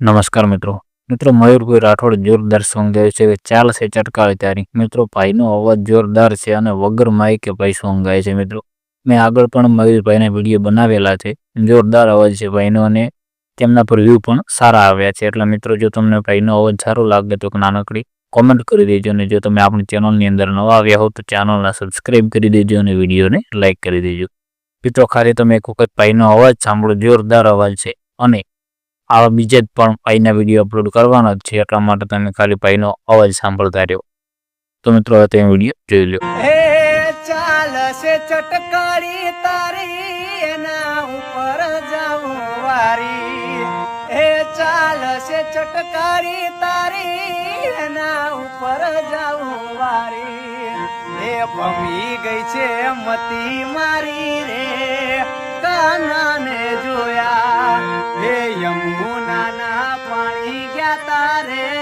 નમસ્કાર મિત્રો. મિત્રો, મયુરભાઈ રાઠોડ જોરદાર સોંગ ગાયું છે. ચાલ ચાલશે ચટકાવે તારી. મિત્રો, ભાઈનો અવાજ જોરદાર છે અને વગર માઇકે ભાઈ સોંગ ગાય છે. મિત્રો, મેં આગળ પણ મયુરભાઈના વીડિયો બનાવેલા છે. જોરદાર અવાજ છે ભાઈનો અને તેમના પર વ્યૂ પણ સારા આવ્યા છે. એટલે મિત્રો, જો તમને ભાઈનો અવાજ સારો લાગે તો નાનકડી કોમેન્ટ કરી દેજો અને જો તમે આપણી ચેનલની અંદર નવા આવ્યા હો તો ચેનલને સબસ્ક્રાઇબ કરી દેજો અને વિડીયોને લાઇક કરી દેજો. મિત્રો, ખાલી તમે એક વખત ભાઈનો અવાજ સાંભળો. જોરદાર અવાજ છે અને આવા બીજે જ પણ ભાઈના વીડિયો અપલોડ કરવાના જ છે. એટલા માટે તમે ખાલી ભાઈનો અવાજ સાંભળતા રહ્યો. તો મિત્રો, હવે તમે વીડિયો જોઈ લો ચાલશે ચટકારી તારી એના ઉપર જાઉં વારી. હે ચટકારી તારી એના ભમી ગઈ છે મતી મારી રે. Padre.